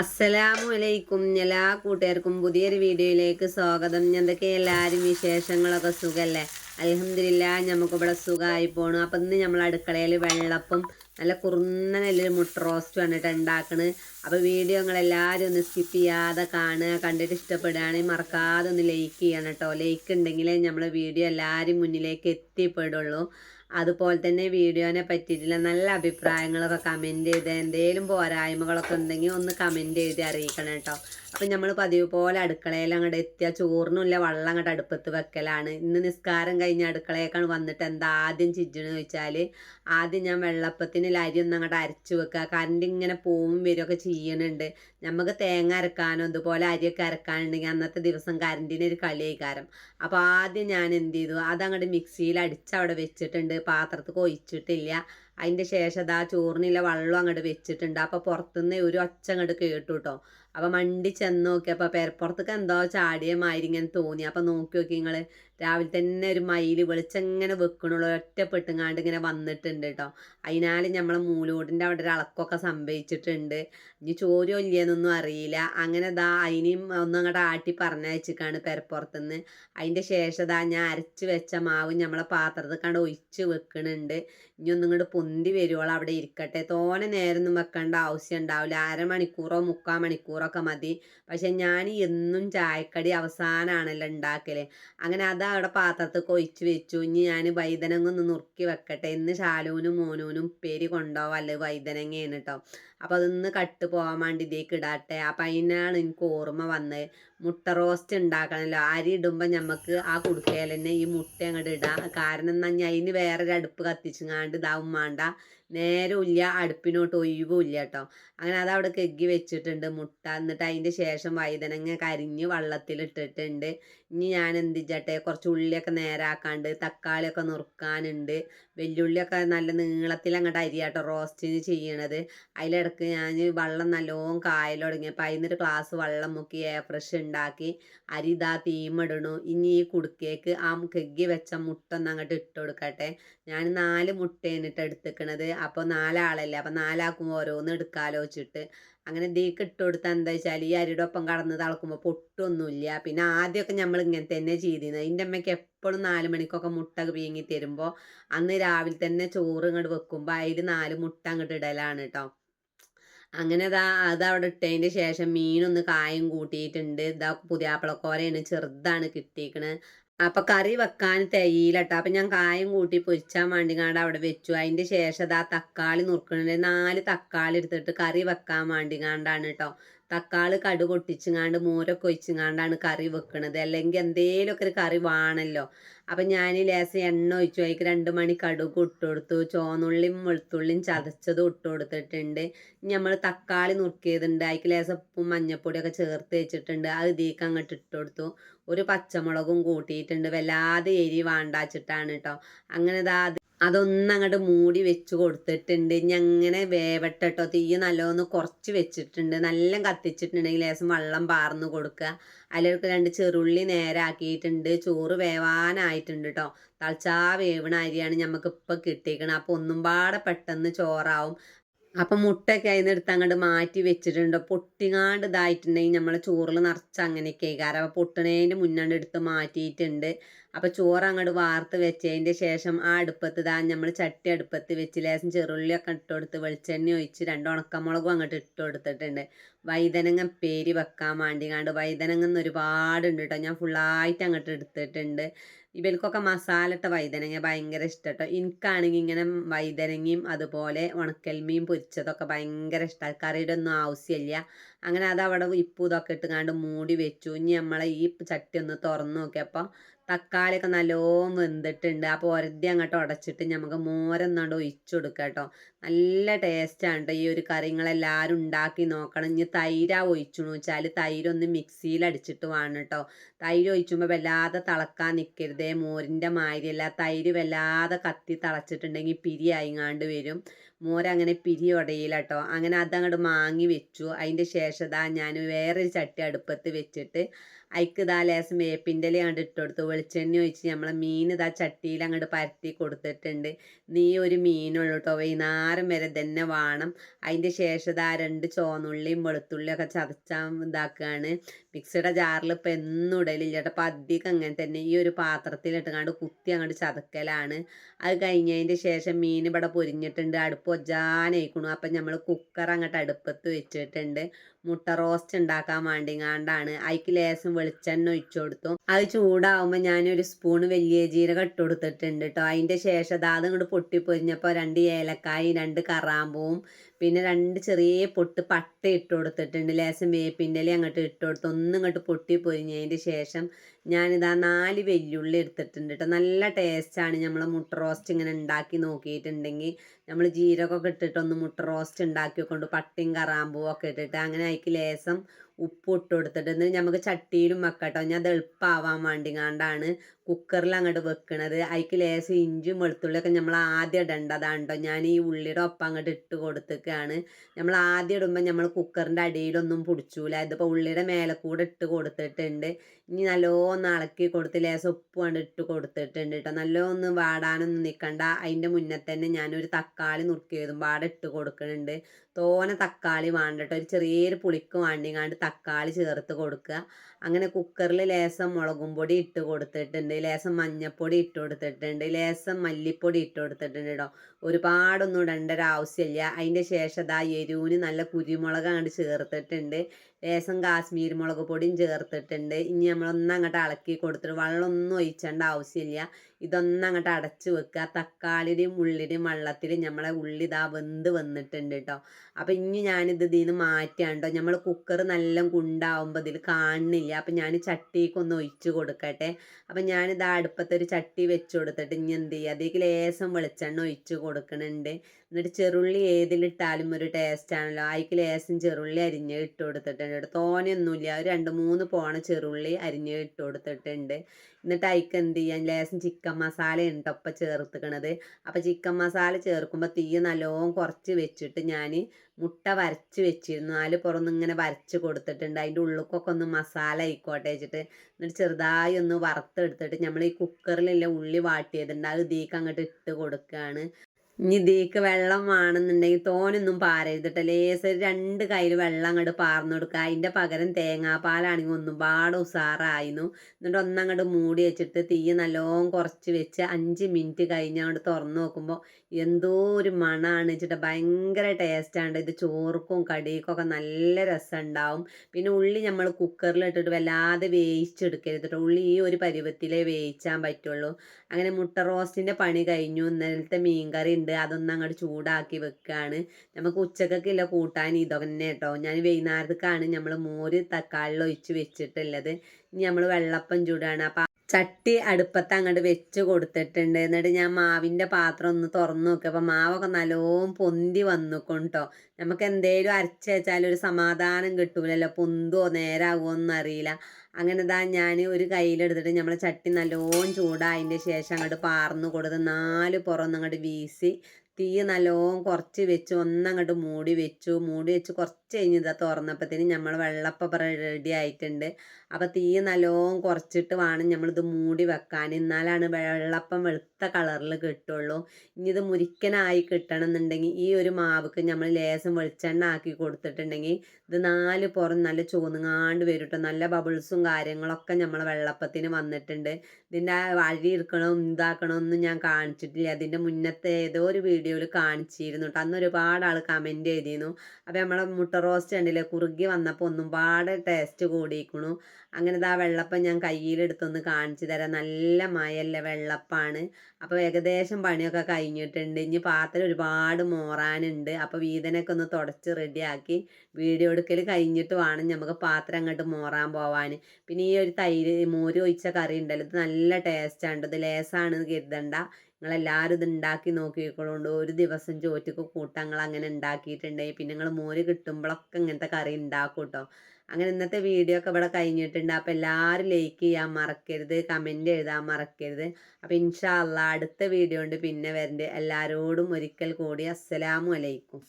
അസ്സലാമു അലൈക്കും എല്ലാ കൂട്ടുകാർക്കും പുതിയൊരു വീഡിയോയിലേക്ക് സ്വാഗതം. എന്തൊക്കെ എല്ലാവരും വിശേഷങ്ങളൊക്കെ സുഖമല്ലേ അലഹമില്ല നമുക്കിവിടെ സുഖമായി പോണു. അപ്പം ഇന്ന് നമ്മൾ അടുക്കളയിൽ വെള്ളപ്പം നല്ല കുറുന്ന നല്ലൊരു മുട്ട റോസ്റ്റ് വന്നിട്ട് ഉണ്ടാക്കണ്. അപ്പോൾ വീഡിയോ നിങ്ങളെല്ലാവരും ഒന്ന് സ്കിപ്പ് ചെയ്യാതെ കാണുക കണ്ടിട്ട് ഇഷ്ടപ്പെടുകയാണെങ്കിൽ മറക്കാതെ ഒന്ന് ലൈക്ക് ചെയ്യണം കേട്ടോ. ലൈക്ക് ഉണ്ടെങ്കിലേ നമ്മൾ വീഡിയോ എല്ലാവരും മുന്നിലേക്ക് എത്തിപ്പെടുള്ളൂ. അതുപോലെ തന്നെ വീഡിയോനെ പറ്റിയിട്ടുള്ള നല്ല അഭിപ്രായങ്ങളൊക്കെ കമന്റ് ചെയ്ത് എന്തെങ്കിലും പോരായ്മകളൊക്കെ ഉണ്ടെങ്കിൽ ഒന്ന് കമന്റ് ചെയ്ത് അറിയിക്കണം കേട്ടോ. അപ്പം നമ്മൾ പതിവ് പോലെ അടുക്കളയിൽ അങ്ങോട്ട് എത്തിയാൽ ചോറിനുള്ള വെള്ളം അങ്ങോട്ട് അടുപ്പത്ത് വെക്കലാണ്. ഇന്ന് നിസ്കാരം കഴിഞ്ഞ് അടുക്കളയേക്കാണ് വന്നിട്ട് എന്താ ആദ്യം ചിജ്ജണെന്ന് വെച്ചാൽ ആദ്യം ഞാൻ വെള്ളപ്പത്തിന് അരി ഒന്ന് അങ്ങോട്ട് അരച്ചു വെക്കുക. കറണ്ട് ഇങ്ങനെ പോവും വരികയൊക്കെ ചെയ്യണുണ്ട്. നമുക്ക് തേങ്ങ അരക്കാനോ ഇതുപോലെ അരിയൊക്കെ അരക്കാനുണ്ടെങ്കിൽ അന്നത്തെ ദിവസം കറണ്ടിന് ഒരു കളിയായിക്കാരം അപ്പോൾ ആദ്യം ഞാൻ എന്ത് ചെയ്തു? അതങ്ങോട്ട് മിക്സിയിൽ അടിച്ച് അവിടെ വെച്ചിട്ടുണ്ട്. പാത്രത്തിൽ ഒഴിച്ചിട്ടില്ല. അതിന്റെ ശേഷം അതാ ചോറിനുള്ള വെള്ളം അങ്ങോട്ട് വെച്ചിട്ടുണ്ട്. അപ്പോൾ പുറത്തുനിന്ന് ഒരു ഒച്ച അങ്ങോട്ട് കേട്ടു കേട്ടോ അപ്പോൾ മണ്ടി ചെന്ന് നോക്കിയപ്പോൾ പെരപ്പുറത്തേക്ക് എന്തോ ചാടിയ മാതിരി ഇങ്ങനെ തോന്നി. അപ്പോൾ നോക്കി നോക്കി നിങ്ങൾ രാവിലെ തന്നെ ഒരു മയിൽ വെളിച്ചെങ്ങനെ വെക്കണുള്ളൂ. ഒറ്റപ്പെട്ടുങ്ങാണ്ട് ഇങ്ങനെ വന്നിട്ടുണ്ട് കേട്ടോ അതിനാൽ നമ്മളെ മൂലോടിന്റെ അവിടെ ഒരു അളക്കൊക്കെ സംഭവിച്ചിട്ടുണ്ട്. ഇനി ചോരോ ഇല്ലയെന്നൊന്നും അറിയില്ല. അങ്ങനെ ദാ അതിനെയും ഒന്നും അങ്ങോട്ട് ആട്ടി പറഞ്ഞയച്ചിക്കാണ് പെരപ്പുറത്തുനിന്ന് അതിന്റെ ശേഷം ദാ ഞാൻ അരച്ച് വെച്ച മാവ് നമ്മളെ പാത്രത്തിൽ കണ്ട് ഒഴിച്ച് വെക്കണുണ്ട്. ഇനി ഒന്നും ഇങ്ങോട്ട് പൊന്തി വരുവോളം അവിടെ ഇരിക്കട്ടെ. തോനെ നേരമൊന്നും വെക്കേണ്ട ആവശ്യം ഉണ്ടാവില്ല. അരമണിക്കൂറോ മുക്കാൽ മണിക്കൂറോ ഒക്കെ മതി. പക്ഷെ ഞാൻ എന്നും ചായക്കടി അവസാനമാണല്ലോ ഉണ്ടാക്കൽ. അങ്ങനെ അത് അവിടെ പാത്രത്തിൽ കൊഴിച്ച് വെച്ചു. ഇനി ഞാൻ വൈതനങ്ങ ഒന്ന് നുറുക്കി വെക്കട്ടെ. ഇന്ന് ശാലൂനും മോനൂനും പേര് കൊണ്ടുപോവല്ലേ വൈതനങ്ങയാണ് കേട്ടോ അപ്പോൾ അതൊന്ന് കട്ട് പോകാൻ വേണ്ടി ഇതേക്ക് ഇടാട്ടെ. അപ്പം അതിനാണ് എനിക്ക് ഓർമ്മ വന്നത്. മുട്ട റോസ്റ്റ് ഉണ്ടാക്കണമല്ലോ അരി ഇടുമ്പോൾ നമുക്ക് ആ കുടുക്കയിൽ തന്നെ ഈ മുട്ട അങ്ങോട്ട് ഇടാം. കാരണം എന്നാൽ ഞാൻ അതിന് വേറൊരു അടുപ്പ് കത്തിച്ചങ്ങാണ്ട് ഇതാവും വേണ്ട നേരമില്ല അടുപ്പിനോട്ട് ഒഴിവുമില്ല കേട്ടോ അങ്ങനെ അത് അവിടെ കെഗ്ഗി വെച്ചിട്ടുണ്ട് മുട്ട. എന്നിട്ട് അതിന്റെ ശേഷം വൈതനങ്ങ കരിഞ്ഞ് വെള്ളത്തിലിട്ടിട്ടുണ്ട്. ഇനി ഞാൻ എന്ത് ചെയ്യട്ടെ കുറച്ച് ഉള്ളിയൊക്കെ നേരാക്കാണ്ട് തക്കാളിയൊക്കെ നുറുക്കാനുണ്ട്. വെല്ലുള്ളിയൊക്കെ നല്ല നീളത്തിൽ അങ്ങോട്ട് അരിയാട്ടോ റോസ്റ്റിന് ചെയ്യണത്. അതിലിടക്ക് ഞാൻ വെള്ളം നല്ലോണം കായൽ തുടങ്ങിയപ്പോൾ അതിനൊരു ഗ്ലാസ് വെള്ളം മുക്കി എയർ ഫ്രഷ് ഉണ്ടാക്കി അരി ഇതാ തീമിടണു. ഇനി ഈ കുടുക്കേക്ക് ആ കെഗ്ഗി വെച്ച മുട്ട ഒന്ന് അങ്ങോട്ട് ഇട്ട് കൊടുക്കട്ടെ. ഞാൻ നാല് മുട്ട ഇട്ട് എടുത്തിക്കണത് അപ്പോൾ നാലാളല്ലേ അപ്പോൾ നാലാക്കുമ്പോൾ ഓരോന്ന് എടുക്കാലോ വെച്ചിട്ട് അങ്ങനെ എന്തെങ്കിലും ഇട്ട് കൊടുത്താൽ എന്താ വെച്ചാൽ ഈ അരിയുടെ ഒപ്പം കടന്ന് തിളക്കുമ്പോൾ പൊട്ടൊന്നുമില്ല. പിന്നെ ആദ്യമൊക്കെ നമ്മൾ ഇങ്ങനെ തന്നെ ചെയ്തിരുന്നത്. എന്റെ അമ്മയ്ക്ക് എപ്പോഴും നാല് മണിക്കൊക്കെ മുട്ട പീങ്ങി തരുമ്പോൾ അന്ന് രാവിലെ തന്നെ ചോറ് ഇങ്ങോട്ട് വെക്കുമ്പോൾ അതിൽ നാല് മുട്ട അങ്ങോട്ട് ഇടലാണ് കേട്ടോ അങ്ങനെ ഇതാ അത് അവിടെ ഇട്ടതിന് ശേഷം മീനൊന്ന് കായും കൂട്ടിയിട്ടുണ്ട്. ഇതാ പുതിയാപ്പിളക്കോരയാണ് ചെറുതാണ് കിട്ടിയിരിക്കണത് അപ്പം കറി വെക്കാൻ തേയിലട്ടോ അപ്പം ഞാൻ കായം കൂട്ടി പൊരിച്ചാൻ വേണ്ടി കാണ്ട് അവിടെ വെച്ചു. അതിന്റെ ശേഷം അത് ആ തക്കാളി നുറുക്കണേ നാല് തക്കാളി എടുത്തിട്ട് കറി വെക്കാൻ വേണ്ടി വേണ്ടിങ്ങാണ്ടാണ് കേട്ടോ തക്കാളി കടു പൊട്ടിച്ചുങ്ങാണ്ട് മൂരൊക്കെ ഒഴിച്ചുങ്ങാണ്ടാണ് കറി വെക്കണത്. അല്ലെങ്കിൽ എന്തേലുമൊക്കെ ഒരു കറി വേണമല്ലോ അപ്പം ഞാൻ ലേശം എണ്ണ ഒഴിച്ചു. അതിക്ക് രണ്ട് മണി കടുക് ഇട്ട് കൊടുത്തു. ചോന്നുള്ളിയും വെളുത്തുള്ളിയും ചതച്ചതും ഇട്ട് കൊടുത്തിട്ടുണ്ട്. നമ്മൾ തക്കാളി നുറുക്കിയതുണ്ട്. അതിക്ക് ലേശം ഉപ്പും മഞ്ഞപ്പൊടിയൊക്കെ ചേർത്ത് വെച്ചിട്ടുണ്ട്. അത് ഇതിലേക്ക് അങ്ങോട്ട് ഇട്ട് കൊടുത്തു. ഒരു പച്ചമുളകും കൂട്ടിയിട്ടുണ്ട്. വല്ലാതെ എരി വേണ്ടാച്ചിട്ടാണ് കേട്ടോ അങ്ങനെ ഇതാ അതൊന്നും അങ്ങോട്ട് മൂടി വെച്ച് കൊടുത്തിട്ടുണ്ട്. ഇനി അങ്ങനെ വേവട്ടെ കേട്ടോ തീ നല്ലോന്ന് കുറച്ച് വെച്ചിട്ടുണ്ട്. നല്ല കത്തിച്ചിട്ടുണ്ടെങ്കിൽ ലേശം വെള്ളം പാർന്ന് കൊടുക്കുക അതിലേക്ക് രണ്ട് ചെറുള്ളി നേരാക്കിയിട്ടുണ്ട് ചോറ് വേവാനായിട്ടുണ്ട് കേട്ടോ തളച്ചാ വേവണ അരിയാണ് നമുക്ക് ഇപ്പം കിട്ടിയേക്കണത് അപ്പോൾ ഒന്നും പാടെ പെട്ടെന്ന് ചോറാവും. അപ്പം മുട്ടയൊക്കെ അതിന് എടുത്ത് അങ്ങോട്ട് മാറ്റി വെച്ചിട്ടുണ്ട്. പൊട്ടിങ്ങാണ്ട് ഇതായിട്ടുണ്ടെങ്കിൽ നമ്മൾ ചോറിൽ നിറച്ച് അങ്ങനെയൊക്കെ കാരണം അപ്പോൾ പൊട്ടണേന്റെ മുന്നാണ്ട് എടുത്ത് മാറ്റിയിട്ടുണ്ട്. അപ്പോൾ ചോറ് അങ്ങോട്ട് വാർത്ത് വെച്ചതിന്റെ ശേഷം ആ അടുപ്പത്ത് ഇതാ നമ്മൾ ചട്ടി അടുപ്പത്ത് വെച്ച് ലേശം ചെറുള്ളിയൊക്കെ ഇട്ട് കൊടുത്ത് വെളിച്ചെണ്ണ ഒഴിച്ച് രണ്ട് ഉണക്കമുളകും അങ്ങോട്ട് ഇട്ട് കൊടുത്തിട്ടുണ്ട്. വൈതനങ്ങ പേരി വെക്കാൻ വേണ്ടിങ്ങാണ്ട് വൈതനങ്ങ ഒരുപാടുണ്ട് കേട്ടോ ഞാൻ ഫുള്ളായിട്ട് അങ്ങോട്ട് എടുത്തിട്ടുണ്ട്. ഇവർക്കൊക്കെ മസാല ഇട്ട വൈതനങ്ങ ഭയങ്കര ഇഷ്ടം കേട്ടോ എനിക്കാണെങ്കിൽ ഇങ്ങനെ വൈതനങ്ങയും അതുപോലെ ഉണക്കൽമീൻ പൊരിച്ചതൊക്കെ ഭയങ്കര ഇഷ്ടമാണ് കറിയുടെ ഒന്നും ആവശ്യമില്ല അങ്ങനെ അത് അവിടെ ഇപ്പു ഇതൊക്കെ ഇട്ടുകൊണ്ട് മൂടി വെച്ചു. ഇനി നമ്മളെ ഈ ചട്ടി ഒന്ന് തുറന്നു നോക്കിയപ്പോൾ തക്കാളിയൊക്കെ നല്ലോണം വെന്തിട്ടുണ്ട്. ആ ഒരതി അങ്ങോട്ട് ഉടച്ചിട്ട് നമുക്ക് മോരെന്നാണ്ട് ഒഴിച്ചു കൊടുക്കുക കേട്ടോ നല്ല ടേസ്റ്റാണ് കേട്ടോ ഈ ഒരു കറി നിങ്ങളെല്ലാവരും ഉണ്ടാക്കി നോക്കണം. ഇനി തൈരാ ഒഴിച്ചു വെച്ചാൽ തൈരൊന്ന് മിക്സിയിൽ അടിച്ചിട്ട് വേണം കേട്ടോ തൈര് ഒഴിച്ചുമ്പോൾ വല്ലാതെ തിളക്കാൻ നിൽക്കരുതേ മോരിന്റെ മാതിരിയല്ല. തൈര് വല്ലാതെ കത്തി തിളച്ചിട്ടുണ്ടെങ്കിൽ പിരി ആയിങ്ങാണ്ട് വരും. മോരങ്ങനെ പിരിയൊടയില്ല കേട്ടോ അങ്ങനെ അതങ്ങോട്ട് മാങ്ങി വെച്ചു. അതിന്റെ ശേഷം ഞാൻ വേറൊരു ചട്ടി അടുപ്പത്ത് വെച്ചിട്ട് അതിക്ക് ഇതാ ലേസം വേപ്പിന്റെ ഇല ഇട്ട് കൊടുത്തു വെളിച്ചെണ്ണ ഒഴിച്ച് നമ്മളെ മീൻ ഇതാ ചട്ടിയിൽ അങ്ങോട്ട് പരത്തി കൊടുത്തിട്ടുണ്ട്. നീ ഒരു മീനുള്ളൂ കേട്ടോ വൈകുന്നേരം വരെ തന്നെ വേണം. അതിന്റെ ശേഷം ഇതാ രണ്ട് ചോന്നുള്ളിയും വെളുത്തുള്ളിയും ഒക്കെ ചതച്ചാൽ ഇതാക്കുകയാണ് മിക്സിയുടെ ജാറിൽ ഇപ്പം എന്നും ഇടലില്ല അപ്പം അധികം അങ്ങനെ തന്നെ ഈ ഒരു പാത്രത്തിൽ കണ്ട് കുത്തി അങ്ങോട്ട് ചതക്കലാണ്. അത് കഴിഞ്ഞതിന്റെ ശേഷം മീൻ ഇവിടെ പൊരിഞ്ഞിട്ടുണ്ട്. അടുപ്പ് ഒജാനായിക്കണു അപ്പം നമ്മൾ കുക്കർ അങ്ങോട്ട് അടുപ്പത്ത് വെച്ചിട്ടുണ്ട്. മുട്ട റോസ്റ്റ് ഉണ്ടാക്കാൻ വേണ്ടിങ്ങാണ്ടാണ്. അതിക്ക് ലേശം വെളിച്ചെണ്ണ ഒഴിച്ചു കൊടുത്തു. അത് ചൂടാവുമ്പോൾ ഞാനൊരു സ്പൂൺ വലിയ ജീരകം ഇട്ട് കൊടുത്തിട്ടുണ്ട് കേട്ടോ അതിന്റെ ശേഷം അത് ഇങ്ങോട്ട് പൊട്ടിപ്പൊരിഞ്ഞപ്പോൾ രണ്ട് ഏലക്കായും രണ്ട് കറാമ്പൂവും പിന്നെ രണ്ട് ചെറിയ പൊട്ട് പട്ട ഇട്ട് കൊടുത്തിട്ടുണ്ട്. ലേശം വേപ്പിന്റെ ഇല അങ്ങോട്ട് ഇട്ട് കൊടുത്ത് ഒന്നും ഇങ്ങോട്ട് പൊട്ടി പൊരിഞ്ഞതിന്റെ ശേഷം ഞാനിതാ നാല് വെല്ലുള്ളി എടുത്തിട്ടുണ്ട് കേട്ടോ നല്ല ടേസ്റ്റാണ് നമ്മൾ മുട്ട റോസ്റ്റ് ഇങ്ങനെ ഉണ്ടാക്കി നോക്കിയിട്ടുണ്ടെങ്കിൽ നമ്മൾ ജീരകമൊക്കെ ഇട്ടിട്ടൊന്ന് മുട്ട റോസ്റ്റ് ഉണ്ടാക്കി കൊണ്ട് പട്ടിയും കറാമ്പൂവും ഒക്കെ ഇട്ടിട്ട് അങ്ങനെ അതിക്ക് ലേസം ഉപ്പ് ഇട്ട് കൊടുത്തിട്ട് എന്നിട്ട് നമുക്ക് ചട്ടിയിലും വെക്കട്ടോ. ഞാൻ അത് എളുപ്പമാവാൻ കണ്ടാണ് കുക്കറിൽ അങ്ങോട്ട് വെക്കണത്. അതിക്ക് ലേസം ഇഞ്ചും വെളുത്തുള്ളിയൊക്കെ നമ്മൾ ആദ്യം ഇടേണ്ടതാണ് കേട്ടോ ഞാൻ ഈ ഉള്ളിയുടെ ഒപ്പം അങ്ങോട്ട് ഇട്ട് കൊടുത്തേക്കാണ്. നമ്മൾ ആദ്യം ഇടുമ്പോൾ നമ്മൾ കുക്കറിന്റെ അടിയിലൊന്നും പിടിച്ചൂല. ഇതിപ്പോൾ ഉള്ളിയുടെ മേലെ കൂടെ ഇട്ട് കൊടുത്തിട്ടുണ്ട്. ഇനി നല്ലോന്ന് ഇളക്കി കൊടുത്ത് ലേസ് ഉപ്പ് കൊണ്ട് ഇട്ട് കൊടുത്തിട്ടുണ്ട് കേട്ടോ നല്ലോന്ന് വാടാനൊന്നും നിൽക്കണ്ട അതിന്റെ മുന്നേ തന്നെ ഞാനൊരു തക്കാളി നുറുക്കിയതും പാടെ ഇട്ട് കൊടുക്കുന്നുണ്ട് തോനെ തക്കാളി വേണ്ടിട്ടോ. ഒരു ചെറിയൊരു പുളിക്ക് വേണ്ടിങ്ങാണ്ട് തക്കാളി ചേർത്ത് കൊടുക്കുക. അങ്ങനെ കുക്കറിൽ ലേസം മുളകും പൊടി ഇട്ട് കൊടുത്തിട്ടുണ്ട്. ലേസം മഞ്ഞപ്പൊടി ഇട്ട് കൊടുത്തിട്ടുണ്ട്. ലേസം മല്ലിപ്പൊടി ഇട്ട് കൊടുത്തിട്ടുണ്ട് കേട്ടോ ഒരുപാടൊന്നും ഇടേണ്ട ഒരു ആവശ്യമില്ല അതിന്റെ ശേഷം ദാ എരിവിന് നല്ല കുരുമുളക് ചേർത്തിട്ടുണ്ട്. ലേസം കാശ്മീർ മുളക് പൊടിയും ചേർത്തിട്ടുണ്ട്. ഇനി നമ്മളൊന്നും അങ്ങോട്ട് ഇളക്കി കൊടുത്തിട്ട് വെള്ളമൊന്നും ഒഴിച്ചേണ്ട ആവശ്യമില്ല. ഇതൊന്നും അങ്ങോട്ട് അടച്ച് വെക്കുക. തക്കാളിയുടെയും ഉള്ളിയുടെയും വെള്ളത്തിൽ നമ്മളെ ഉള്ളി ഇതാ വെന്ത് വന്നിട്ടുണ്ട് കേട്ടോ അപ്പം ഇനി ഞാനിത് ഇതിൽ നിന്ന് കേട്ടോ നമ്മൾ കുക്കർ നല്ല കുണ്ടാവുമ്പോൾ ഇതിൽ കാണുന്നില്ല. അപ്പം ഞാൻ ചട്ടിക്കൊന്ന് ഒഴിച്ച് കൊടുക്കട്ടെ. അപ്പം ഞാനിത് അടുപ്പത്തൊരു ചട്ടി വെച്ച് കൊടുത്തിട്ട് ഇനി എന്ത് ചെയ്യുക അതിലേക്ക് ലേശം വെളിച്ചെണ്ണ ഒഴിച്ച് കൊടുക്കുന്നുണ്ട് എന്നിട്ട് ചെറുള്ളി ഏതിലിട്ടാലും ഒരു ടേസ്റ്റ് ആണല്ലോ. അതിക്ക് ലേശം ചെറുള്ളി അരിഞ്ഞ് ഇട്ട് കൊടുത്തിട്ടുണ്ട് തോനെയൊന്നുമില്ല. ഒരു രണ്ട് മൂന്ന് പോണ ചെറുള്ളി അരിഞ്ഞ് ഇട്ട് കൊടുത്തിട്ടുണ്ട്. എന്നിട്ട് അതിക്ക് എന്ത് ചെയ്യാൻ? ലേശം ചിക്കൻ മസാല ഉണ്ട് ഒപ്പം ചേർത്തുക്കണത്. അപ്പോൾ ചിക്കൻ മസാല ചേർക്കുമ്പോൾ തീ നല്ലോണം കുറച്ച് വെച്ചിട്ട് ഞാൻ മുട്ട വരച്ച് വെച്ചിരുന്നു. നാല് പുറന്ന് ഇങ്ങനെ വരച്ച് കൊടുത്തിട്ടുണ്ട്. അതിന്റെ ഉള്ളിക്കൊക്കെ ഒന്ന് മസാല ആയിക്കോട്ടെ വെച്ചിട്ട്. എന്നിട്ട് ചെറുതായി ഒന്ന് വറുത്തെടുത്തിട്ട് നമ്മൾ ഈ കുക്കറിലുള്ള ഉള്ളി വാട്ടിയതുണ്ട്. അത് ഇതിലേക്ക് അങ്ങോട്ട് ഇട്ട് കൊടുക്കുകയാണ് ഇനി വെള്ളം വേണമെന്നുണ്ടെങ്കിൽ തോനൊന്നും പാരരുതിട്ട് ലേസർ രണ്ട് കയ്യിൽ വെള്ളം അങ്ങോട്ട് പാർന്നു കൊടുക്കുക അതിന്റെ പകരം തേങ്ങാപ്പാലാണെങ്കിൽ ഒന്നും പാട് ഉസാറായിരുന്നു എന്നിട്ട് ഒന്നങ്ങോട്ട് മൂടി വെച്ചിട്ട് തീ നല്ലോണം കുറച്ച് വെച്ച് അഞ്ച് മിനിറ്റ് കഴിഞ്ഞ് അങ്ങോട്ട് തുറന്നു നോക്കുമ്പോൾ എന്തോ ഒരു മണമാണ് വെച്ചിട്ട് ഭയങ്കര ടേസ്റ്റാണ് ഇത് ചോർക്കും കടിക്കൊക്കെ നല്ല രസം ഉണ്ടാവും പിന്നെ ഉള്ളി നമ്മൾ കുക്കറിലിട്ടിട്ട് വല്ലാതെ വേവിച്ചെടുക്കരുത് ഉള്ളി ഈ ഒരു പരുവത്തിലേ വേവിച്ചാൻ പറ്റുള്ളൂ. അങ്ങനെ മുട്ട റോസ്റ്റിന്റെ പണി കഴിഞ്ഞു. ഇന്നലത്തെ മീൻകറി ഉണ്ട് അതൊന്ന് അങ്ങോട്ട് ചൂടാക്കി വെക്കുകയാണ് നമുക്ക് ഉച്ചക്കൊക്കെ കൂട്ടാൻ ഇതൊന്നെ തന്നെ കേട്ടോ ഞാൻ വൈകുന്നേരത്തേക്കാണ് നമ്മൾ മോര് തക്കാളി ഒഴിച്ച് വെച്ചിട്ടുള്ളത്. ഇനി നമ്മൾ വെള്ളപ്പം ചൂടാണ്. അപ്പം ചട്ടി അടുപ്പത്ത് അങ്ങോട്ട് വെച്ച് കൊടുത്തിട്ടുണ്ട്. എന്നിട്ട് ഞാൻ മാവിന്റെ പാത്രം ഒന്ന് തുറന്നു നോക്കിയപ്പോൾ മാവൊക്കെ നല്ലോണം പൊന്തി വന്നിക്കും നമുക്ക് എന്തേലും അരച്ച് വെച്ചാൽ ഒരു സമാധാനം കിട്ടൂലല്ലോ. പൊന്തോ നേരാകുമോ ഒന്നും അറിയില്ല. അങ്ങനെ ഇതാ ഞാൻ ഒരു കയ്യിലെടുത്തിട്ട് നമ്മളെ ചട്ടി നല്ലോണം ചൂടായതിന്റെ ശേഷം അങ്ങോട്ട് പാർന്നു കൊടുത്ത് നാല് പുറം അങ്ങോട്ട് വീശി തീ നല്ലോണം കുറച്ച് വെച്ച് ഒന്നങ്ങോട്ട് മൂടി വെച്ചു. മൂടി വെച്ച് കുറച്ച് കഴിഞ്ഞ് ഇതാ തുറന്നപ്പോഴത്തേന് നമ്മൾ വെള്ളപ്പം റെഡി ആയിട്ടുണ്ട്. അപ്പോൾ തീ നല്ലോണം കുറച്ചിട്ട് വേണം നമ്മളിത് മൂടി വെക്കാൻ. എന്നാലാണ് വെള്ളപ്പം വെളുത്ത കളറിൽ കിട്ടുള്ളൂ. ഇനി ഇത് മുരിക്കനായി കിട്ടണം എന്നുണ്ടെങ്കിൽ ഈ ഒരു മാവ്ക്ക് നമ്മൾ ലേസം വെളിച്ചെണ്ണ ആക്കി കൊടുത്തിട്ടുണ്ടെങ്കിൽ ഇത് നാല് പുറം നല്ല ചുവന്നുങ്ങാണ്ട് വരും കേട്ടോ നല്ല ബബിൾസും കാര്യങ്ങളൊക്കെ നമ്മൾ വെള്ളപ്പത്തിന് വന്നിട്ടുണ്ട്. ഇതിന്റെ വഴി എടുക്കണം എന്താക്കണോ ഒന്നും ഞാൻ കാണിച്ചിട്ടില്ല. അതിന്റെ മുന്നത്തെ ഏതോ ഒരു വീഡിയോയിൽ കാണിച്ചിരുന്നു കേട്ടോ അന്ന് ഒരുപാട് ആൾ കമന്റ് ചെയ്തിരുന്നു. അപ്പോൾ നമ്മളെ മുട്ട റോസ്റ്റ് ഉണ്ടല്ലേ കുറുകി വന്നപ്പോൾ ഒന്നും പാടെ ടേസ്റ്റ് കൂടിയിരിക്കണു. അങ്ങനെ ഇതാ വെള്ളപ്പം ഞാൻ കയ്യിലെടുത്തൊന്ന് കാണിച്ചു തരാം. നല്ല മയല്ല വെള്ളപ്പാണ്. അപ്പോൾ ഏകദേശം പണിയൊക്കെ കഴിഞ്ഞിട്ടുണ്ട്. ഇനി പാത്രം ഒരുപാട് മോറാനുണ്ട്. അപ്പോൾ വീതനൊക്കെ ഒന്ന് തുടച്ച് റെഡിയാക്കി വീഡിയോ എടുക്കൽ കഴിഞ്ഞിട്ട് വേണം നമുക്ക് പാത്രം അങ്ങോട്ട് മോറാൻ പോവാൻ പിന്നെ ഈ ഒരു തൈര് മോര് ഒഴിച്ച കറി ഉണ്ടല്ലോ. ഇത് നല്ല ടേസ്റ്റാണ് ഇത് ലേസാണ് കരുതണ്ട. നിങ്ങളെല്ലാവരും ഇത് ഉണ്ടാക്കി നോക്കിക്കൊണ്ട് ഒരു ദിവസം ചോറ്റക്ക് കൂട്ടങ്ങൾ അങ്ങനെ ഉണ്ടാക്കിയിട്ടുണ്ടെങ്കിൽ പിന്നെ നിങ്ങൾ മോര് കിട്ടുമ്പോഴൊക്കെ ഇങ്ങനത്തെ കറി ഉണ്ടാക്കും കേട്ടോ അങ്ങനെ ഇന്നത്തെ വീഡിയോ ഒക്കെ ഇവിടെ കഴിഞ്ഞിട്ടുണ്ട്. അപ്പോൾ എല്ലാവരും ലൈക്ക് ചെയ്യാൻ മറക്കരുത്. കമന്റ് എഴുതാൻ മറക്കരുത്. അപ്പോൾ ഇൻഷാ അള്ളാ അടുത്ത വീഡിയോ ഉണ്ട് പിന്നെ വരണ്ട്. എല്ലാവരോടും ഒരിക്കൽ കൂടി അസ്സലാമു അലൈക്കും.